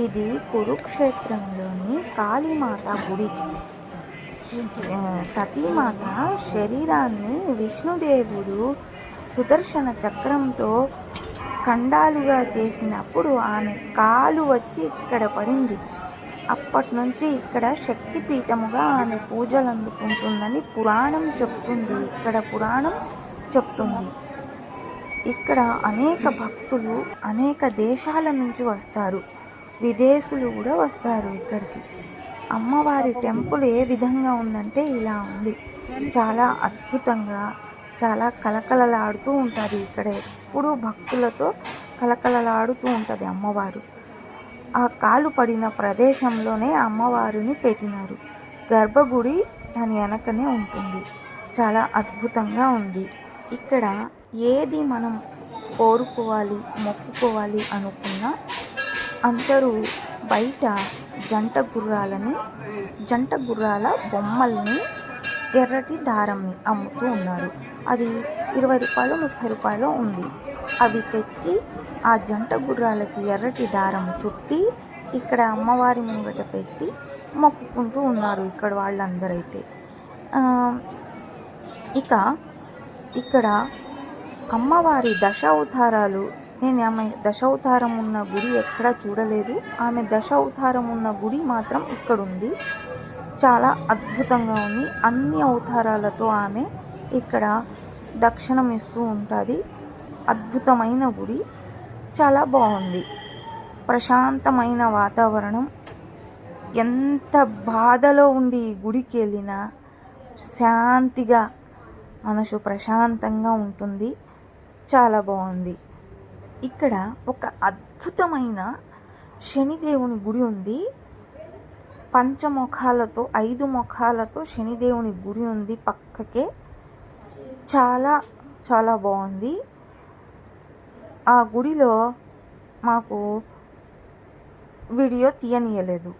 ఇది కురుక్షేత్రంలోని కాళీమాత గుడి. సతీమాత శరీరాన్ని విష్ణుదేవుడు సుదర్శన చక్రంతో ఖండాలుగా చేసినప్పుడు ఆమె కాలు వచ్చి ఇక్కడ పడింది. అప్పటి నుంచి ఇక్కడ శక్తిపీఠముగా ఆమె పూజలు అందుకుంటుందని పురాణం చెప్తుంది. ఇక్కడ పురాణం చెప్తుంది. ఇక్కడ అనేక భక్తులు అనేక దేశాల నుంచి వస్తారు. విదేశీయులు కూడా వస్తారు ఇక్కడికి. అమ్మవారి టెంపుల్ ఏ విధంగా ఉందంటే ఇలా ఉంది. చాలా అద్భుతంగా చాలా కలకలలాడుతూ ఉంటుంది ఇక్కడ. ఎప్పుడూ భక్తులతో కలకలలాడుతూ ఉంటుంది అమ్మవారు. ఆ కాలు పడిన ప్రదేశంలోనే అమ్మవారిని పెట్టినారు. గర్భగుడి దాని వెనకనే ఉంటుంది. చాలా అద్భుతంగా ఉంది. ఇక్కడ ఏది మనం కోరుకోవాలి మొక్కుకోవాలి అనుకున్నా అందరూ బయట జంట గుర్రాలని జంట గుర్రాల బొమ్మల్ని ఎర్రటి దారంని అమ్ముతూ ఉన్నారు. అది ఇరవై రూపాయలు ముప్పై రూపాయలు ఉంది. అవి తెచ్చి ఆ జంట గుర్రాలకి ఎర్రటి దారం చుట్టి ఇక్కడ అమ్మవారి ముంగట పెట్టి మొక్కుకుంటూ ఉన్నారు ఇక్కడ వాళ్ళందరైతే. ఇక ఇక్కడ అమ్మవారి దశ అవతారాలు నేను ఆమె దశావతారం ఉన్న గుడి ఎక్కడా చూడలేదు. ఆమె దశావతారం ఉన్న గుడి మాత్రం ఇక్కడ ఉంది చాలా అద్భుతంగా ఉంది. అన్ని అవతారాలతో ఆమె ఇక్కడ దక్షిణం ఇస్తూ ఉంటుంది. అద్భుతమైన గుడి. చాలా బాగుంది. ప్రశాంతమైన వాతావరణం. ఎంత బాధలో ఉండి ఈ గుడికి వెళ్ళినా శాంతిగా మనసు ప్రశాంతంగా ఉంటుంది. చాలా బాగుంది. ఇక్కడ ఒక అద్భుతమైన శనిదేవుని గుడి ఉంది. పంచముఖాలతో ఐదు ముఖాలతో శనిదేవుని గుడి ఉంది పక్కకే. చాలా చాలా బాగుంది. ఆ గుడిలో మాకు వీడియో తీయనీయలేదు.